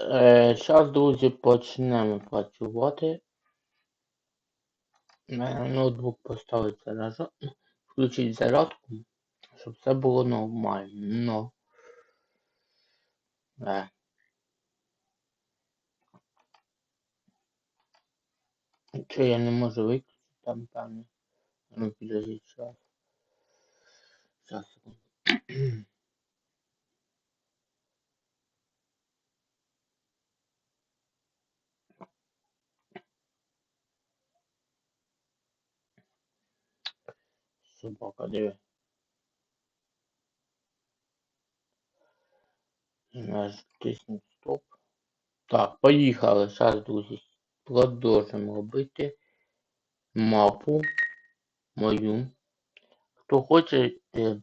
Зараз, друзі, почнемо працювати. Е, Ноутбук поставить заряджа... включить зарядку, щоб все було нормально. Е. Що я не можу виключити там певно. Ну, підождіть час. Зараз, секунду. Собака, диви. Наш тиснуть стоп. Так, поїхали. Зараз, друзі. Продовжимо робити мапу мою. Хто хоче, е,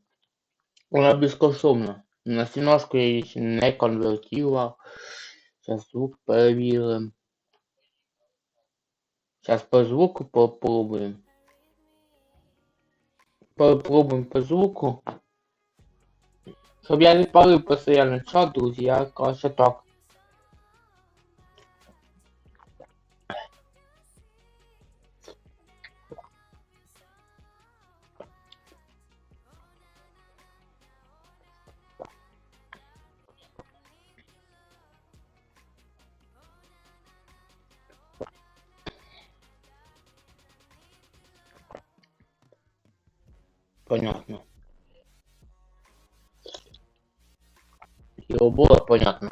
вона безкоштовна. На стіножку я її ще не конвертував. Зараз звук перевіримо. Зараз по звуку попробуємо. Попробуємо по звуку. Чтобы я не палил постоянно чат, друзья, краще так. Понятно. Його було понятно.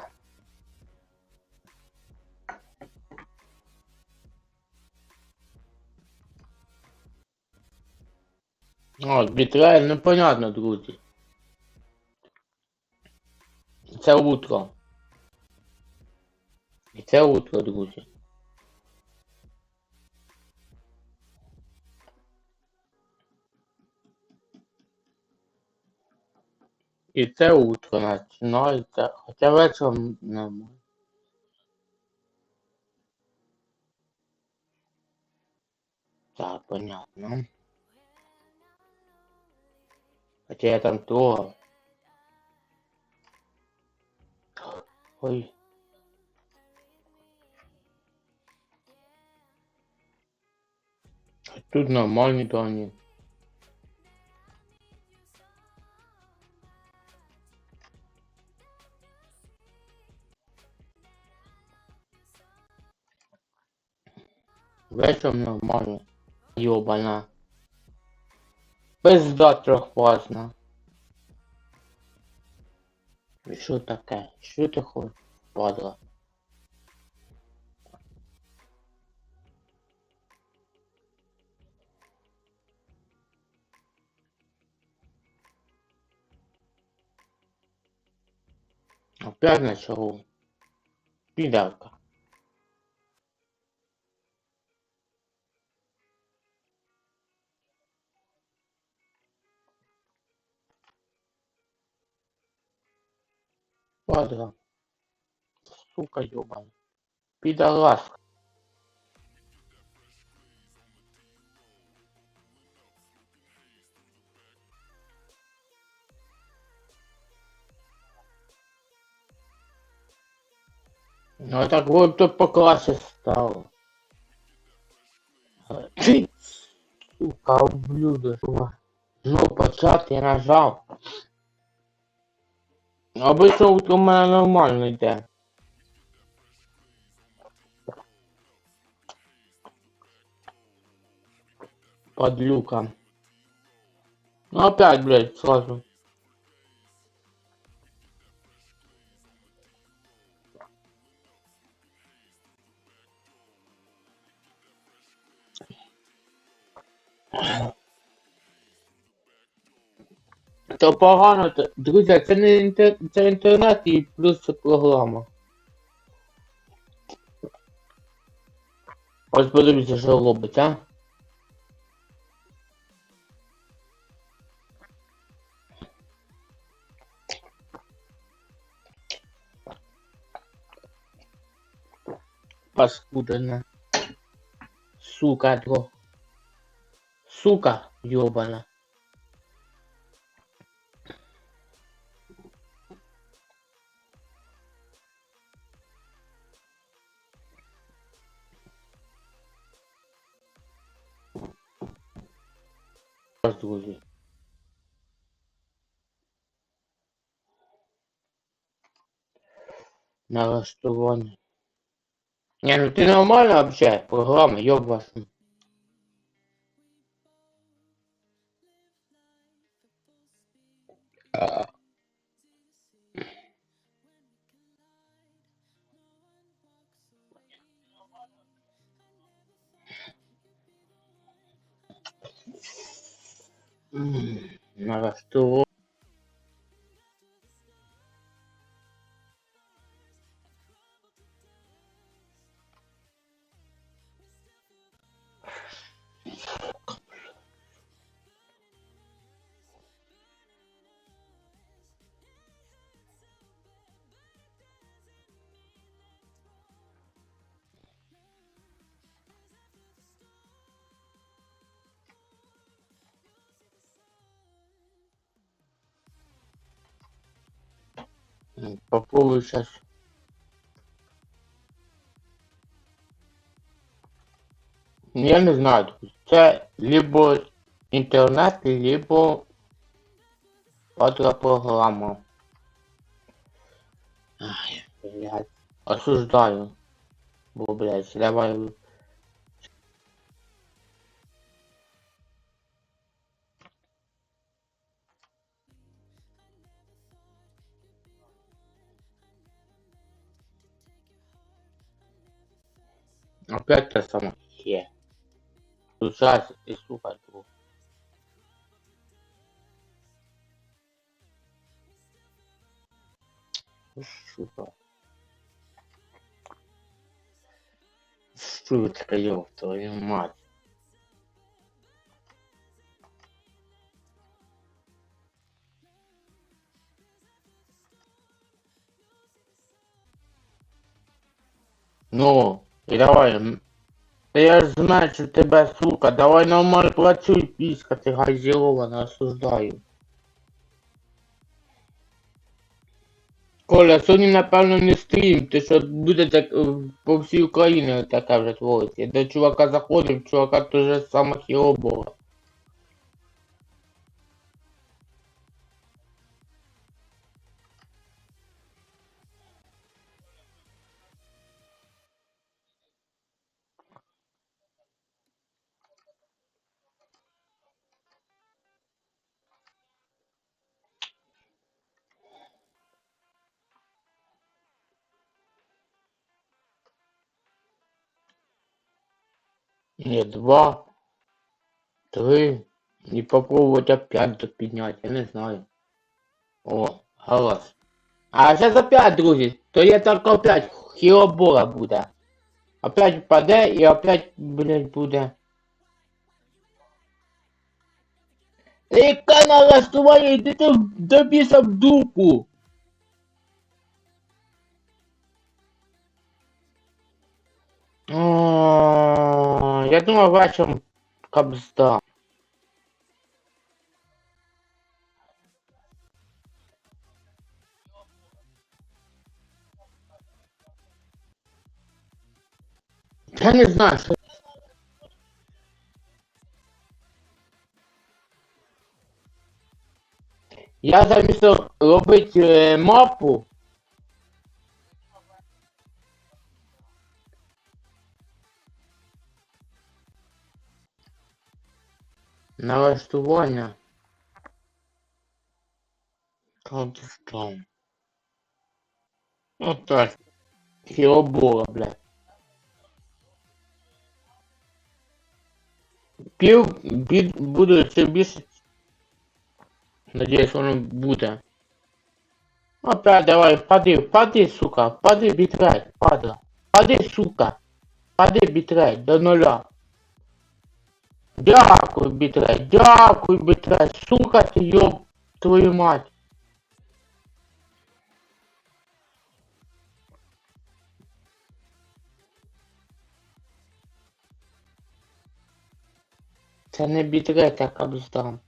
О, бітрей, ну понятно, друзі. Це утро. І це утро, друзі. І це утро починається, хоча вечором нормально. Так, понятно. Хотя я там трогал. Ой. Тут нормальный Дані. Вечором нормально. Йобана. Пизда трьохфазна. І Що таке? Що ти хочеш, падла? Опять начало. Підарка. Падла. Сука ёбаная. Пидорас. Ну так вот тут по классе стало. Ты, сука, ублюдок. Ну, почати я нажав. Обично у мене нормально йде. Подлюка. Ну опять, блядь, сразу. То погано, то- друзі, це не інтер... це інтернет і плюс це програма. Ось подивіться, що робить, а? Паскудина. Сука, дро. Сука, ёбана. Друзі. Налаштування. Не, ну ти нормально вообще, програма, ёб вас. まだ人を Попробую сейчас. Я не знаю, це либо інтернет, либо одна програма. Ай, блядь. Осуждаю. Бо, блядь, давай. Опять та сама хе. Сейчас и сука друг. Сука. Сучка, ёб твою мать. Ну, і давай. Та я ж знаю, що тебе, сука, давай нормально працюй, писька, ти газірована, осуждаю. Коля, сьогодні, напевно, не стрім, ти що буде так е, по всій Україні така вже твориться. До чувака заходив, чувака теж саме хіро було. Ні, два, три, і попробувати опять допідняти, я не знаю. О, голос. А зараз опять, друзі, то я так опять хіробора буде. Опять впаде і опять, блядь, буде. Та яка налаштування, йди ти в- до біса в дупу. О, Я думав, вечором кабзда. Я не знаю, що. Я замість робити е, мапу. Налаштування. Кабзда. Отак. Хіробора, блядь. Пів бід буде ще більше. Надіюсь, воно буде. Опять давай, впади, впади, сука, впади бітрейт, падла. Впади, сука. Впади бітрейт до нуля. Дякую, бітре, дякую, бітре, сука ти йоб твою мать. Це не бітре, так кабздам.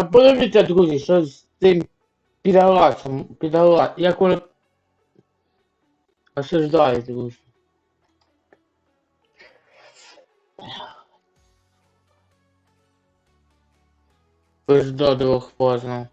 Та подивіться, друзі, що з цим підгаласом, підгалас, як воно осуждає, друзі. Пизда двох познав.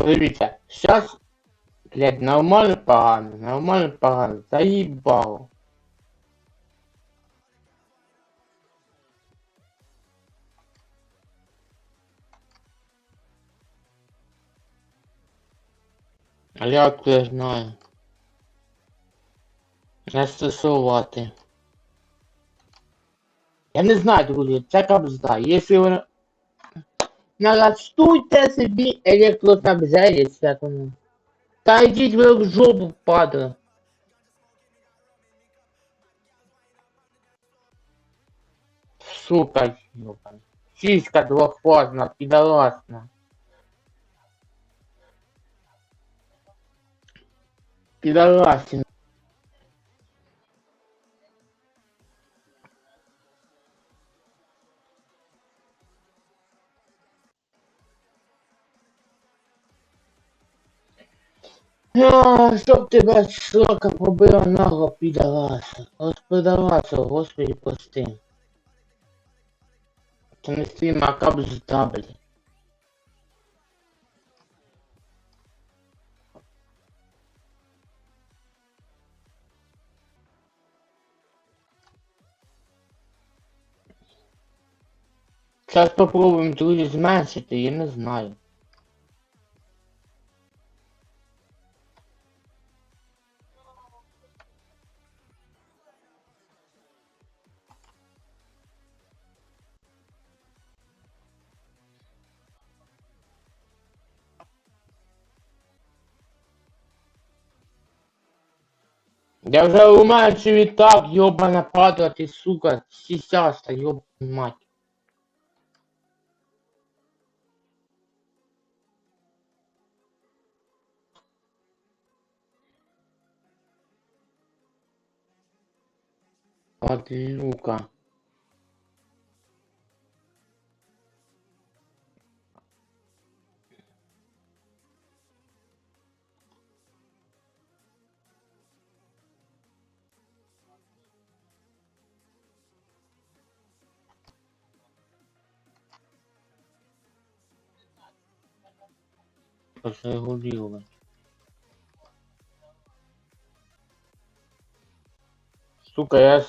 Ось Подивіться, щас, блядь, нормально погано, нормально погано, заїбало. А я откуда знаю. Не стосувати. Я не знаю, друзі, це кабзда. Якщо ви налаштуйте собі електроснабження, як воно. Та йдіть ви в жопу, падре. Сука, ёбан. Сиська двохфазна, підоласна. Підоласина. А, щоб тебе срока побила нагло підоласа. От підоласа, господи, прости. Це не стрім, а кабзда, блядь. Зараз попробуємо друзі зменшити, я не знаю. Я вже уменьшив і так, йобана падла, ти сука, сісяста, йоб мать. Подлюка. Позагулила. Сука, я